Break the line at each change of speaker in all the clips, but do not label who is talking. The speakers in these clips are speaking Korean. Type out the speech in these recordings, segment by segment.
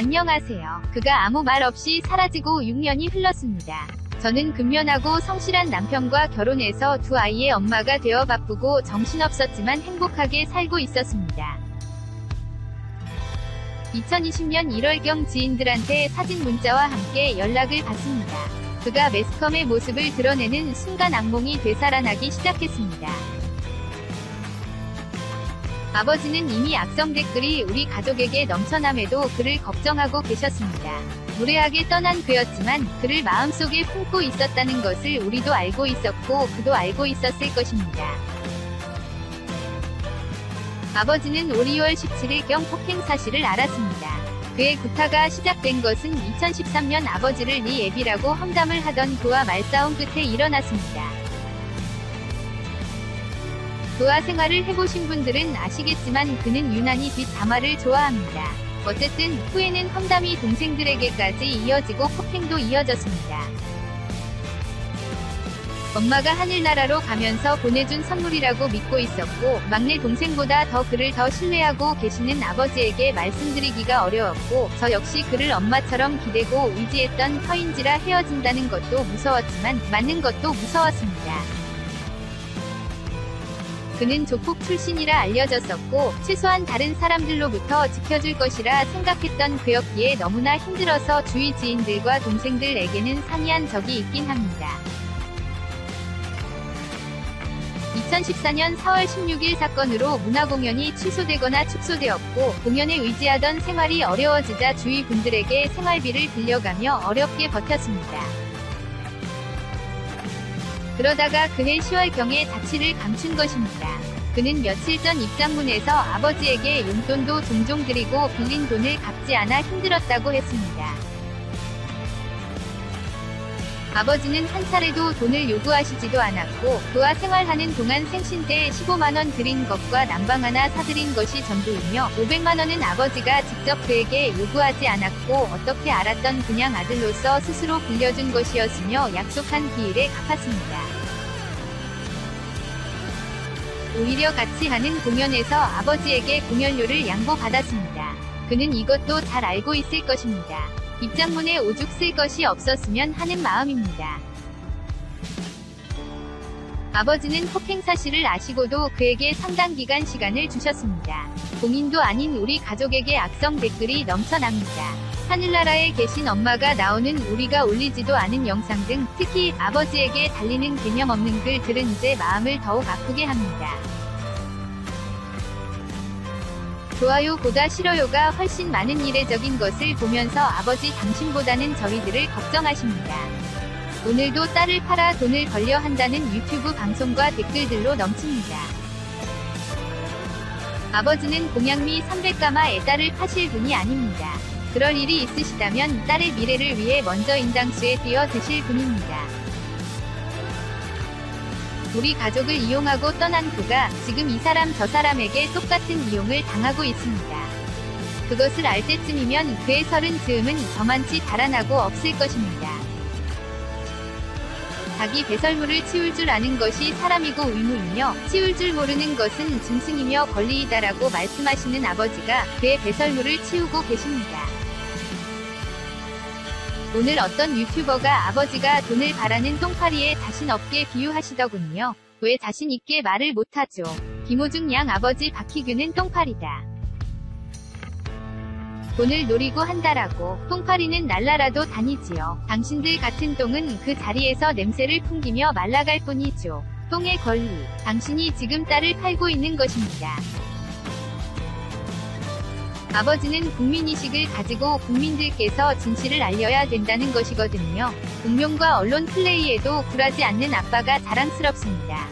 안녕하세요. 그가 아무 말 없이 사라지고 6년이 흘렀습니다. 저는 근면하고 성실한 남편과 결혼해서 두 아이의 엄마가 되어 바쁘고 정신없었지만 행복하게 살고 있었습니다. 2020년 1월경 지인들한테 사진 문자와 함께 연락을 받습니다. 그가 매스컴의 모습을 드러내는 순간 악몽이 되살아나기 시작했습니다. 아버지는 이미 악성 댓글이 우리 가족에게 넘쳐남에도 그를 걱정하고 계셨습니다. 무례하게 떠난 그였지만 그를 마음속에 품고 있었다는 것을 우리도 알고 있었고 그도 알고 있었을 것입니다. 아버지는 올 2월 17일경 폭행 사실을 알았습니다. 그의 구타가 시작된 것은 2013년 아버지를 네 애비라고 험담을 하던 그와 말싸움 끝에 일어났습니다. 그와 생활을 해보신 분들은 아시겠지만 그는 유난히 뒷담화를 좋아합니다. 어쨌든 후에는 험담이 동생들에게까지 이어지고 폭행도 이어졌습니다. 엄마가 하늘나라로 가면서 보내준 선물이라고 믿고 있었고 막내 동생보다 더 그를 더 신뢰하고 계시는 아버지에게 말씀드리기가 어려웠고 저 역시 그를 엄마처럼 기대고 의지했던 터인지라 헤어진다는 것도 무서웠지만 맞는 것도 무서웠습니다. 그는 조폭 출신이라 알려졌었고 최소한 다른 사람들로부터 지켜줄 것이라 생각했던 그였기에 너무나 힘들어서 주위 지인들과 동생들에게는 상의한 적이 있긴 합니다. 2014년 4월 16일 사건으로 문화공연이 취소되거나 축소되었고 공연에 의지하던 생활이 어려워지자 주위 분들에게 생활비를 빌려가며 어렵게 버텼습니다. 그러다가 그해 10월경에 자취를 감춘 것입니다. 그는 며칠 전 입장문에서 아버지에게 용돈도 종종 드리고 빌린 돈을 갚지 않아 힘들었다고 했습니다. 아버지는 한 차례도 돈을 요구하시지도 않았고 그와 생활하는 동안 생신 때 15만원 드린 것과 난방 하나 사드린 것이 전부이며 500만원은 아버지가 직접 그에게 요구하지 않았고 어떻게 알았던 그냥 아들로서 스스로 빌려준 것이었으며 약속한 기일에 갚았습니다. 오히려 같이 하는 공연에서 아버지에게 공연료를 양보받았습니다. 그는 이것도 잘 알고 있을 것입니다. 입장문에 오죽 쓸 것이 없었으면 하는 마음입니다. 아버지는 폭행 사실을 아시고도 그에게 상당 기간 시간을 주셨습니다. 공인도 아닌 우리 가족에게 악성 댓글이 넘쳐납니다. 하늘나라에 계신 엄마가 나오는 우리가 올리지도 않은 영상 등 특히 아버지에게 달리는 개념 없는 글들은 제 마음을 더욱 아프게 합니다. 좋아요보다 싫어요가 훨씬 많은 이례적인 것을 보면서 아버지 당신보다는 저희들을 걱정하십니다. 오늘도 딸을 팔아 돈을 벌려 한다는 유튜브 방송과 댓글들로 넘칩니다. 아버지는 공양미 300가마 애딸을 파실 분이 아닙니다. 그럴 일이 있으시다면 딸의 미래를 위해 먼저 인당수에 뛰어 드실 분입니다. 우리 가족을 이용하고 떠난 그가 지금 이 사람 저 사람에게 똑같은 이용을 당하고 있습니다. 그것을 알 때쯤이면 그의 서른 즈음은 저만치 달아나고 없을 것입니다. 자기 배설물을 치울 줄 아는 것이 사람이고 의무이며 치울 줄 모르는 것은 짐승이며 권리이다라고 말씀하시는 아버지가 그의 배설물을 치우고 계십니다. 오늘 어떤 유튜버가 아버지가 돈을 바라는 똥파리에 자신 없게 비유하시더군요. 왜 자신 있게 말을 못하죠? 김호중 양 아버지 박희규는 똥파리다. 돈을 노리고 한다라고 똥파리는 날라라도 다니지요. 당신들 같은 똥은 그 자리에서 냄새를 풍기며 말라갈 뿐이죠. 똥의 권리. 당신이 지금 딸을 팔고 있는 것입니다. 아버지는 국민의식을 가지고 국민들께서 진실을 알려야 된다는 것이거든요. 공명과 언론 플레이에도 굴하지 않는 아빠가 자랑스럽습니다.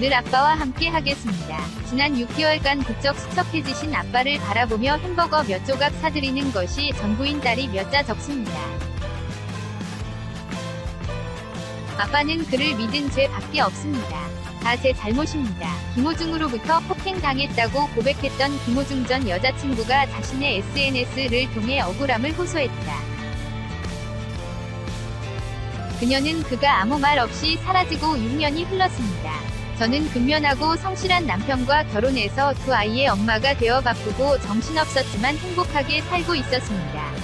늘 아빠와 함께 하겠습니다. 지난 6개월간 부쩍 수척해지신 아빠를 바라보며 햄버거 몇 조각 사드리는 것이 전부인 딸이 몇 자 적습니다. 아빠는 그를 믿은 죄 밖에 없습니다. 다 제 잘못입니다. 김호중으로부터 폭행당했다고 고백했던 김호중 전 여자친구가 자신의 SNS를 통해 억울함을 호소했다. 그녀는 그가 아무 말 없이 사라지고 6년이 흘렀습니다. 저는 근면하고 성실한 남편과 결혼해서 두 아이의 엄마가 되어 바쁘고 정신없었지만 행복하게 살고 있었습니다.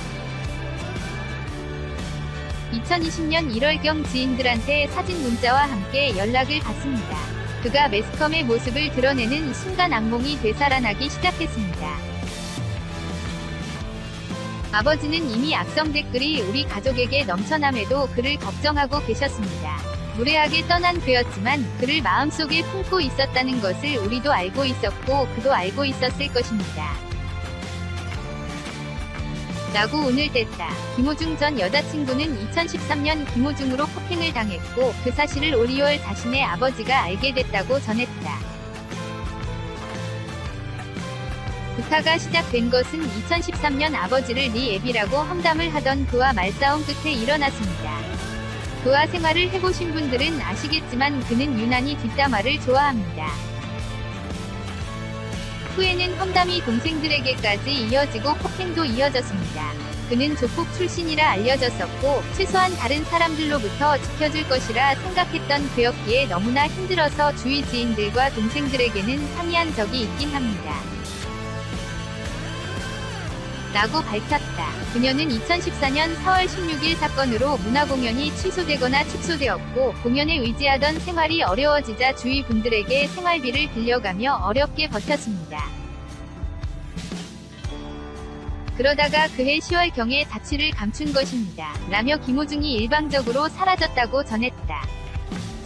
2020년 1월경 지인들한테 사진 문자와 함께 연락을 받습니다. 그가 매스컴의 모습을 드러내는 순간 악몽이 되살아나기 시작했습니다. 아버지는 이미 악성 댓글이 우리 가족에게 넘쳐남에도 그를 걱정하고 계셨습니다. 무례하게 떠난 그였지만 그를 마음속에 품고 있었다는 것을 우리도 알고 있었고 그도 알고 있었을 것입니다. 라고 운을 뗐다. 김호중 전 여자친구는 2013년 김호중으로 폭행을 당했고 그 사실을 올 2월 자신의 아버지가 알게 됐다고 전했다. 구타가 시작된 것은 2013년 아버지를 리 앱이라고 험담을 하던 그와 말싸움 끝에 일어났습니다. 그와 생활을 해보신 분들은 아시겠지만 그는 유난히 뒷담화를 좋아합니다. 후에는 험담이 동생들에게까지 이어지고 폭행도 이어졌습니다. 그는 조폭 출신이라 알려졌었고 최소한 다른 사람들로부터 지켜줄 것이라 생각했던 그였기에 너무나 힘들어서 주위 지인들과 동생들에게는 상의한 적이 있긴 합니다. 라고 밝혔다. 그녀는 2014년 4월 16일 사건으로 문화공연이 취소되거나 축소되었고 공연에 의지하던 생활이 어려워지자 주위 분들에게 생활비를 빌려가며 어렵게 버텼습니다. 그러다가 그해 10월경에 자취를 감춘 것입니다. 라며 김호중이 일방적으로 사라졌다고 전했다.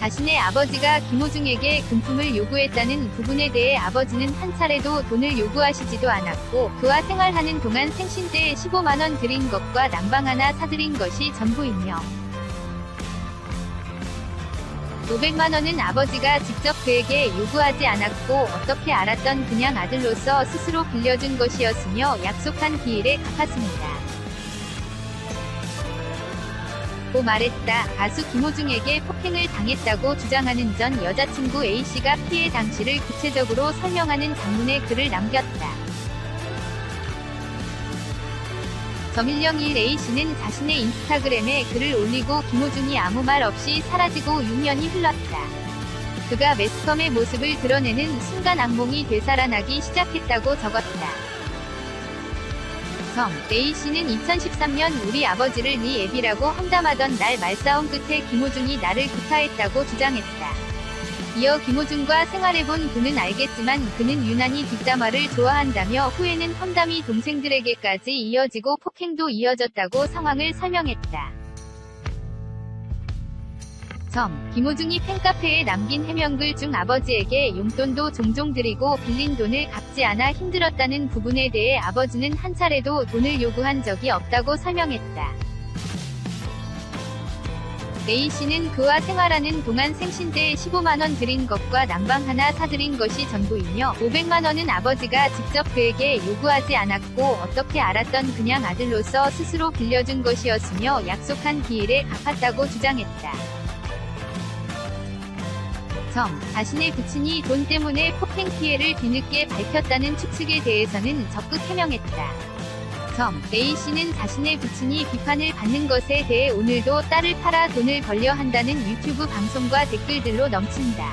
자신의 아버지가 김호중에게 금품을 요구했다는 부분에 대해 아버지는 한 차례도 돈을 요구하시지도 않았고 그와 생활하는 동안 생신 때 15만원 드린 것과 난방 하나 사드린 것이 전부이며 500만원은 아버지가 직접 그에게 요구하지 않았고 어떻게 알았던 그냥 아들로서 스스로 빌려준 것이었으며 약속한 기일에 갚았습니다. 고 말했다. 가수 김호중에게 폭행을 당했다고 주장하는 전 여자친구 A씨가 피해 당시를 구체적으로 설명하는 장문의 글을 남겼다. 점일령 1 A씨는 자신의 인스타그램에 글을 올리고 김호중이 아무 말 없이 사라지고 6년이 흘렀다. 그가 매스컴의 모습을 드러내는 순간 악몽이 되살아나기 시작했다고 적었다. 점, A씨는 2013년 우리 아버지를 네 앱이라고 험담하던 날 말싸움 끝에 김호중이 나를 구타했다고 주장했다. 이어 김호중과 생활해본 그는 알겠지만 그는 유난히 뒷담화를 좋아한다며 후에는 험담이 동생들에게까지 이어지고 폭행도 이어졌다고 상황을 설명했다. 점, 김호중이 팬카페에 남긴 해명글 중 아버지에게 용돈도 종종 드리고 빌린 돈을 갚지 않아 힘들었다는 부분에 대해 아버지는 한 차례도 돈을 요구한 적이 없다고 설명했다. A씨는 그와 생활하는 동안 생신 때 15만원 드린 것과 난방 하나 사드린 것이 전부이며 500만원은 아버지가 직접 그에게 요구하지 않았고 어떻게 알았던 그냥 아들로서 스스로 빌려준 것이었으며 약속한 기일에 갚았다고 주장했다. 점, 자신의 부친이 돈 때문에 폭행 피해를 뒤늦게 밝혔다는 추측에 대해서는 적극 해명했다. 점, A씨는 자신의 부친이 비판을 받는 것에 대해 오늘도 딸을 팔아 돈을 벌려 한다는 유튜브 방송과 댓글들로 넘친다.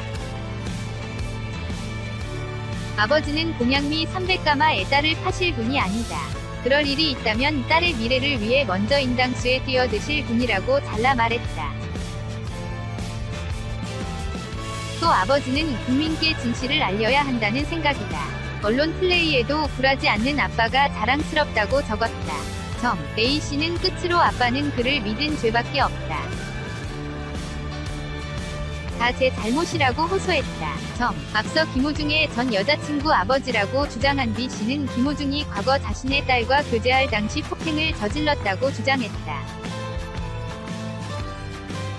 아버지는 공양미 300가마의 딸을 파실 분이 아니다. 그럴 일이 있다면 딸의 미래를 위해 먼저 인당수에 뛰어드실 분이라고 잘라 말했다. 또 아버지는 국민께 진실을 알려야 한다는 생각이다. 언론 플레이에도 굴하지 않는 아빠가 자랑스럽다고 적었다. 점, A씨는 끝으로 아빠는 그를 믿은 죄밖에 없다. 다 제 잘못이라고 호소했다. 점, 앞서 김호중의 전 여자친구 아버지라고 주장한 B씨는 김호중이 과거 자신의 딸과 교제할 당시 폭행을 저질렀다고 주장했다.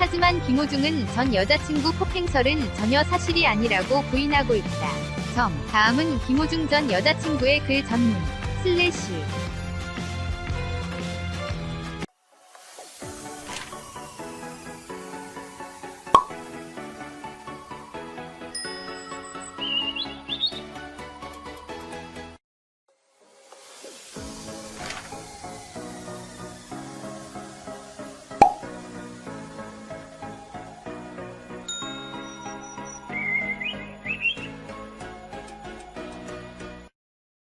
하지만 김호중은 전 여자친구 폭행설은 전혀 사실이 아니라고 부인하고 있다. 점, 다음은 김호중 전 여자친구의 글 전문, 슬래시,